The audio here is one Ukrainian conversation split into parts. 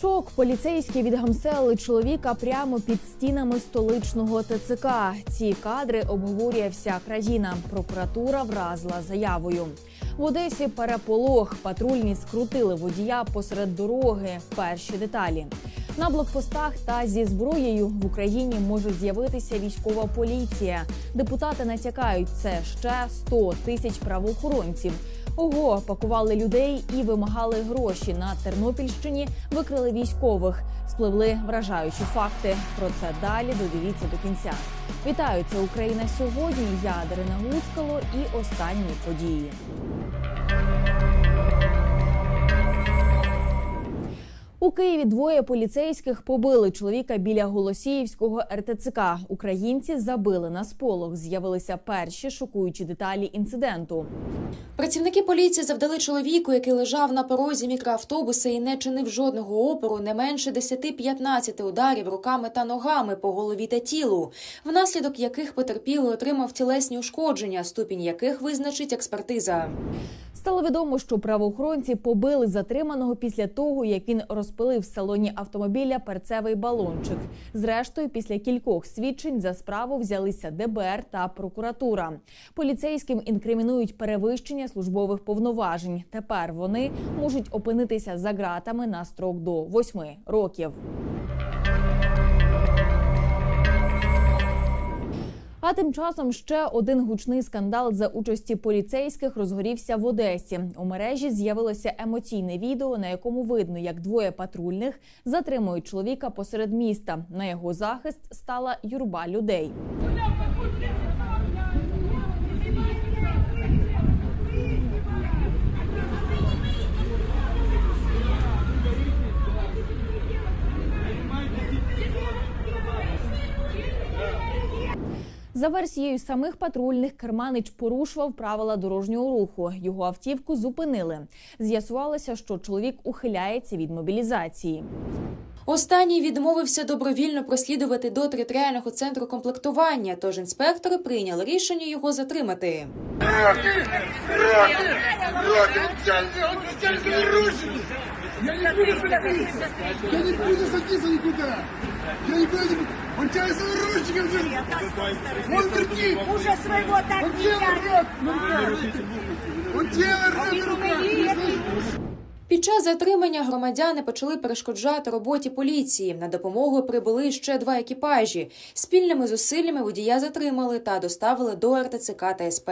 Шок поліцейські відгамселили чоловіка прямо під стінами столичного ТЦК. Ці кадри обговорює вся країна. Прокуратура вразила заявою. В Одесі переполох. Патрульні скрутили водія посеред дороги. Перші деталі. На блокпостах та зі зброєю в Україні може з'явитися військова поліція. Депутати натякають, це ще 100 тисяч правоохоронців. Ого, пакували людей і вимагали гроші на Тернопільщині. Викрили військових, спливли вражаючі факти. Про це далі додивіться до кінця. Вітаю, це Україна сьогодні. Я Дарина Гуцкало і останні події. У Києві двоє поліцейських побили чоловіка біля Голосіївського РТЦК. Українці забили на сполох. З'явилися перші шокуючі деталі інциденту. Працівники поліції завдали чоловіку, який лежав на порозі мікроавтобуса і не чинив жодного опору, не менше 10-15 ударів руками та ногами по голові та тілу, внаслідок яких потерпілий отримав тілесні ушкодження, ступінь яких визначить експертиза. Стало відомо, що правоохоронці побили затриманого після того, як він розпилив в салоні автомобіля перцевий балончик. Зрештою, після кількох свідчень за справу взялися ДБР та прокуратура. Поліцейським інкримінують перевищення службових повноважень. Тепер вони можуть опинитися за ґратами на строк до восьми років. А тим часом ще один гучний скандал за участі поліцейських розгорівся в Одесі. У мережі з'явилося емоційне відео, на якому видно, як двоє патрульних затримують чоловіка посеред міста. На його захист стала юрба людей. За версією самих патрульних, Керманич порушував правила дорожнього руху. Його автівку зупинили. З'ясувалося, що чоловік ухиляється від мобілізації. Останній відмовився добровільно прослідувати до територіального центру комплектування, тож інспектори прийняли рішення його затримати. Я не буду садиться. Я не буду садиться никуда. Я не буду. Он тебя из наручников держит. Он прикинь. Уже своего так Он не тебя тянет. рвет. Он тебя рвет руками. Під час затримання громадяни почали перешкоджати роботі поліції. На допомогу прибули ще два екіпажі. Спільними зусиллями водія затримали та доставили до РТЦК та СП.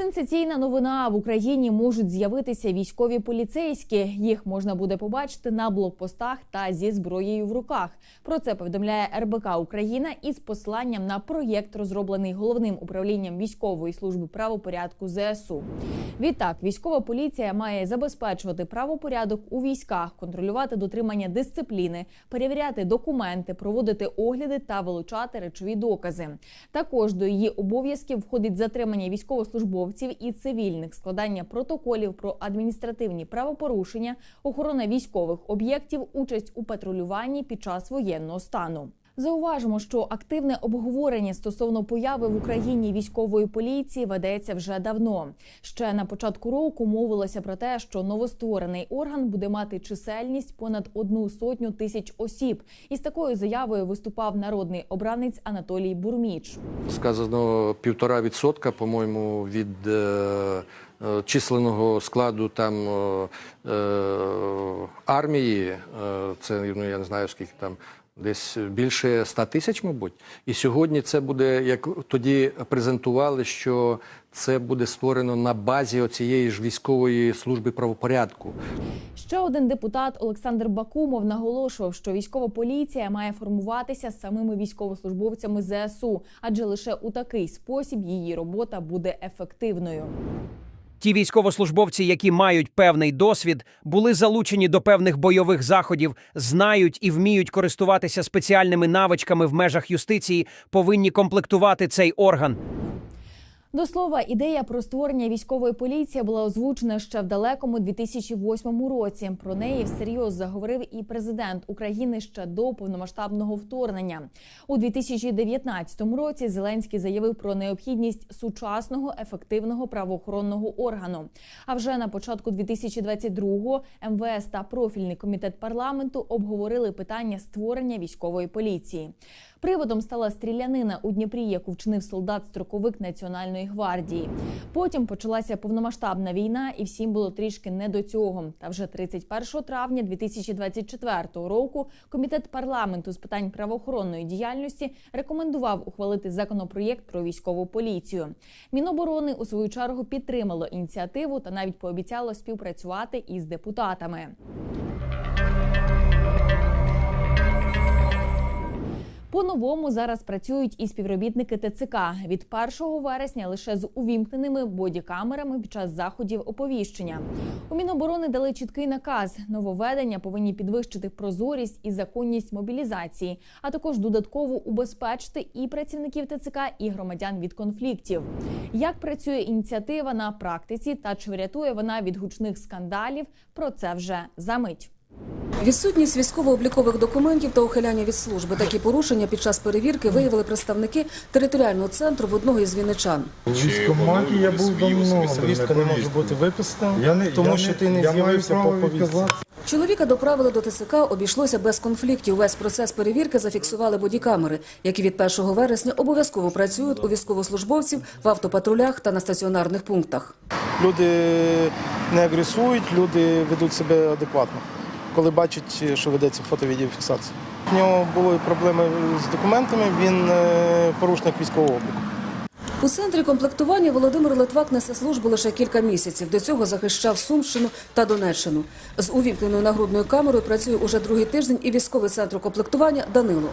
Сенсаційна новина в Україні можуть з'явитися військові поліцейські. Їх можна буде побачити на блокпостах та зі зброєю в руках. Про це повідомляє РБК Україна із посиланням на проєкт, розроблений головним управлінням військової служби правопорядку ЗСУ. Відтак, військова поліція має забезпечувати правопорядок у військах, контролювати дотримання дисципліни, перевіряти документи, проводити огляди та вилучати речові докази. Також до її обов'язків входить затримання військовослужбовців і цивільних, складання протоколів про адміністративні правопорушення, охорона військових об'єктів, участь у патрулюванні під час воєнного стану. Зауважимо, що активне обговорення стосовно появи в Україні військової поліції ведеться вже давно. Ще на початку року мовилося про те, що новостворений орган буде мати чисельність понад одну сотню тисяч осіб. Із такою заявою виступав народний обранець Анатолій Бурміч. сказано півтора відсотка, по-моєму, від е, е, численного складу там е, е, армії. Це ну я не знаю скільки там. Десь більше 100 тисяч, мабуть. І сьогодні це буде, як тоді презентували, що це буде створено на базі оцієї ж військової служби правопорядку. Ще один депутат Олександр Бакумов наголошував, що військова поліція має формуватися з самими військовослужбовцями ЗСУ, адже лише у такий спосіб її робота буде ефективною. Ті військовослужбовці, які мають певний досвід, були залучені до певних бойових заходів, знають і вміють користуватися спеціальними навичками в межах юстиції, повинні комплектувати цей орган. До слова, ідея про створення військової поліції була озвучена ще в далекому 2008 році. Про неї всерйоз заговорив і президент України ще до повномасштабного вторгнення. У 2019 році Зеленський заявив про необхідність сучасного ефективного правоохоронного органу. А вже на початку 2022-го МВС та профільний комітет парламенту обговорили питання створення військової поліції. Приводом стала стрілянина у Дніпрі, яку вчинив солдат-строковик Національної гвардії. Потім почалася повномасштабна війна, і всім було трішки не до цього. Та вже 31 травня 2024 року комітет парламенту з питань правоохоронної діяльності рекомендував ухвалити законопроєкт про військову поліцію. Міноборони у свою чергу підтримало ініціативу та навіть пообіцяло співпрацювати із депутатами. По-новому зараз працюють і співробітники ТЦК від 1 вересня лише з увімкненими бодікамерами під час заходів оповіщення. У Міноборони дали чіткий наказ. Нововведення повинні підвищити прозорість і законність мобілізації, а також додатково убезпечити і працівників ТЦК, і громадян від конфліктів. Як працює ініціатива на практиці та чи врятує вона від гучних скандалів? Про це вже за мить. Відсутність військово-облікових документів та ухиляння від служби. Такі порушення під час перевірки виявили представники територіального центру в одного із вінничан. У військкоматі я був давно. Повістка не може бути виписана, Я не- тому я що ти не з'явився по повістці. Чоловіка доправили до ТСК, обійшлося без конфліктів. Весь процес перевірки зафіксували бодікамери, які від 1 вересня обов'язково працюють у військовослужбовців в автопатрулях та на стаціонарних пунктах. Люди не агресують, люди ведуть себе адекватно, коли бачать, що ведеться фото-відеофіксація. У нього були проблеми з документами, він е, порушник військового обліку. У центрі комплектування Володимир Литвак несе службу лише кілька місяців. До цього захищав Сумщину та Донеччину. З увімкненою нагрудною камерою працює уже другий тиждень і військовий центр комплектування Данило.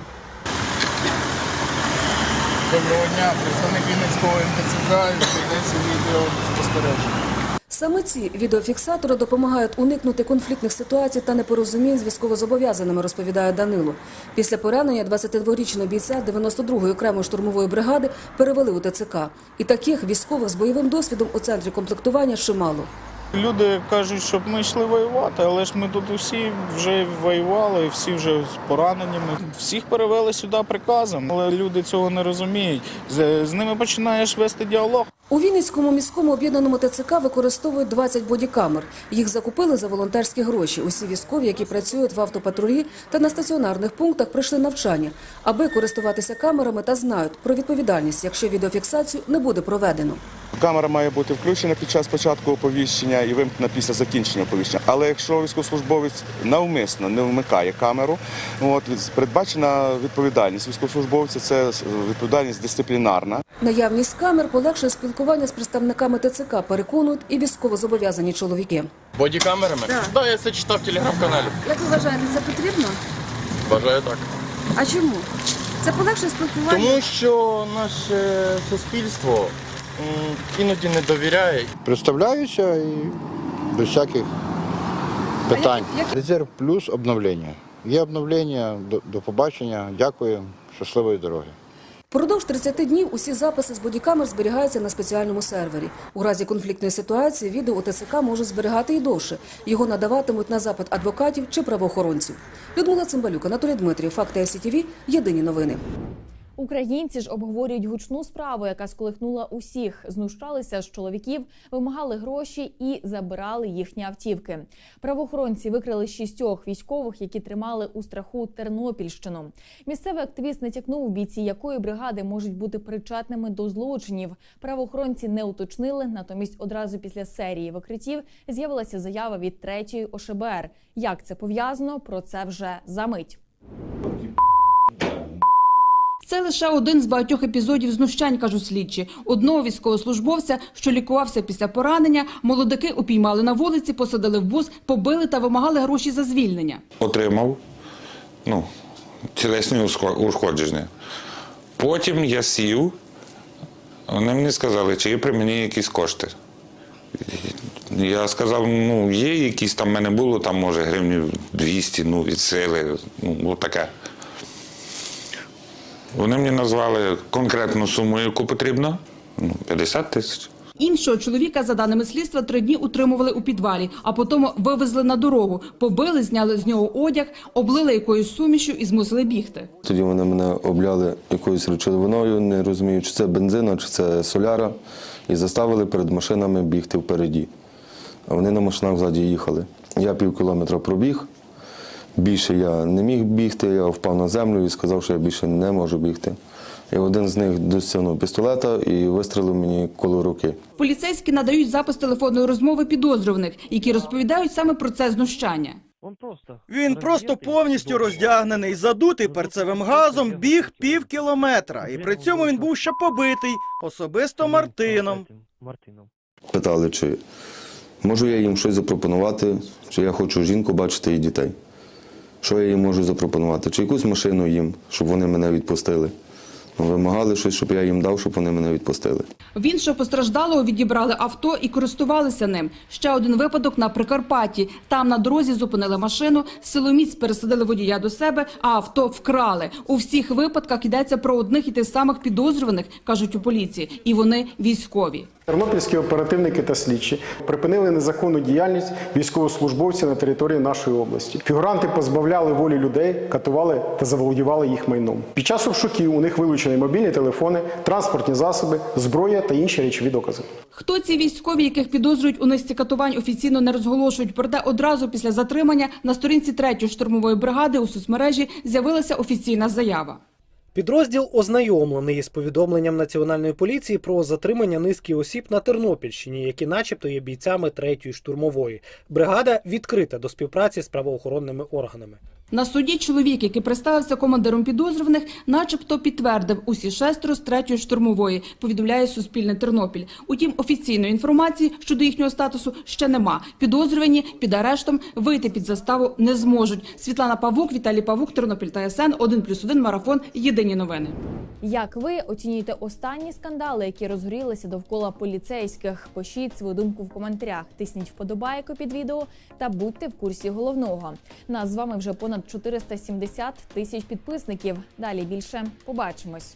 Доброго дня, представник Вінницького МТЦК і відео спостереження. Саме ці відеофіксатори допомагають уникнути конфліктних ситуацій та непорозумінь з військовозобов'язаними, розповідає Данило. Після поранення 22-річного бійця 92-ї окремої штурмової бригади перевели у ТЦК. І таких військових з бойовим досвідом у центрі комплектування чимало. Люди кажуть, щоб ми йшли воювати, але ж ми тут усі вже воювали, всі вже з пораненнями. Всіх перевели сюди приказом, але люди цього не розуміють. З, з ними починаєш вести діалог. У Вінницькому міському об'єднаному ТЦК використовують 20 бодікамер. Їх закупили за волонтерські гроші. Усі військові, які працюють в автопатрулі та на стаціонарних пунктах, пройшли навчання, аби користуватися камерами та знають про відповідальність, якщо відеофіксацію не буде проведено. Камера має бути включена під час початку оповіщення і вимкнена після закінчення оповіщення. Але якщо військовослужбовець навмисно не вмикає камеру, от передбачена відповідальність військовослужбовця. Це відповідальність дисциплінарна. Наявність камер полегшує спілкування з представниками ТЦК, переконують і військовозобов'язані чоловіки. Бодікамерами? Так, да, я це читав в телеграм-каналі. Як ви вважаєте, це потрібно? Бажаю так. А чому? Це полегшує спілкування. Тому що наше суспільство іноді не довіряє. Представляюся і без всяких питань. Резерв плюс обновлення. Є обновлення, до, до побачення. Дякую, щасливої дороги. Продовж 30 днів усі записи з бодікамер зберігаються на спеціальному сервері. У разі конфліктної ситуації відео у ТЦК можуть зберігати і довше. Його надаватимуть на запит адвокатів чи правоохоронців. Людмила Цимбалюк, Анатолій Дмитрів, Факти СІТВ, Єдині новини. Українці ж обговорюють гучну справу, яка сколихнула усіх. Знущалися з чоловіків, вимагали гроші і забирали їхні автівки. Правоохоронці викрили шістьох військових, які тримали у страху Тернопільщину. Місцевий активіст натякнув, бійці якої бригади можуть бути причетними до злочинів. Правоохоронці не уточнили. Натомість одразу після серії викриттів з'явилася заява від третьої ОШБР. Як це пов'язано? Про це вже за мить. Це лише один з багатьох епізодів знущань, кажуть слідчі. Одного військовослужбовця, що лікувався після поранення, молодики упіймали на вулиці, посадили в бус, побили та вимагали гроші за звільнення. отримав ну, тілесні ушкодження. Потім я сів, вони мені сказали, чи є при мені якісь кошти. Я сказав, ну, є якісь там в мене було, там може гривнів 200, ну, від сили, ну, таке. Вони мені назвали конкретну суму, яку потрібно, Ну, 50 тисяч. Іншого чоловіка, за даними слідства, три дні утримували у підвалі, а потім вивезли на дорогу, побили, зняли з нього одяг, облили якоюсь сумішю і змусили бігти. Тоді вони мене обляли якоюсь речовиною, не розумію, чи це бензина, чи це соляра, і заставили перед машинами бігти впереді. А вони на машинах ззаді їхали. Я пів кілометра пробіг. Більше я не міг бігти, я впав на землю і сказав, що я більше не можу бігти. І один з них досягнув пістолета і вистрелив мені коло руки. Поліцейські надають запис телефонної розмови підозрюваних, які розповідають саме про це знущання. Він просто повністю роздягнений, задутий перцевим газом, біг пів кілометра. І при цьому він був ще побитий, особисто Мартином. Питали, чи можу я їм щось запропонувати, чи я хочу жінку бачити і дітей. Що я їм можу запропонувати? Чи якусь машину їм, щоб вони мене відпустили. Ну, Вимагали щось, щоб я їм дав, щоб вони мене відпустили. В іншого постраждалого відібрали авто і користувалися ним. Ще один випадок на Прикарпатті. Там на дорозі зупинили машину, силоміць пересадили водія до себе, а авто вкрали. У всіх випадках йдеться про одних і тих самих підозрюваних, кажуть у поліції, і вони військові. Тернопільські оперативники та слідчі припинили незаконну діяльність військовослужбовців на території нашої області. Фігуранти позбавляли волі людей, катували та заволодівали їх майном. Під час обшуків у них вилучені мобільні телефони, транспортні засоби, зброя та інші речові докази. Хто ці військові, яких підозрюють у низці катувань, офіційно не розголошують. Проте одразу після затримання на сторінці 3-ї штурмової бригади у соцмережі з'явилася офіційна заява. Підрозділ ознайомлений із повідомленням Національної поліції про затримання низки осіб на Тернопільщині, які, начебто, є бійцями третьої штурмової. Бригада відкрита до співпраці з правоохоронними органами. На суді чоловік, який представився командиром підозрюваних, начебто підтвердив усі шестеро з третьої штурмової, повідомляє Суспільне Тернопіль. Утім, офіційної інформації щодо їхнього статусу ще нема. Підозрювані під арештом вийти під заставу не зможуть. Світлана Павук, Віталій Павук, Тернопіль та СН, 1+,1 марафон. Єдині новини. Як ви оцінюєте останні скандали, які розгорілися довкола поліцейських? Пишіть свою думку в коментарях, тисніть вподобайку під відео та будьте в курсі головного. Нас з вами вже понад 470 тисяч підписників. Далі більше побачимось.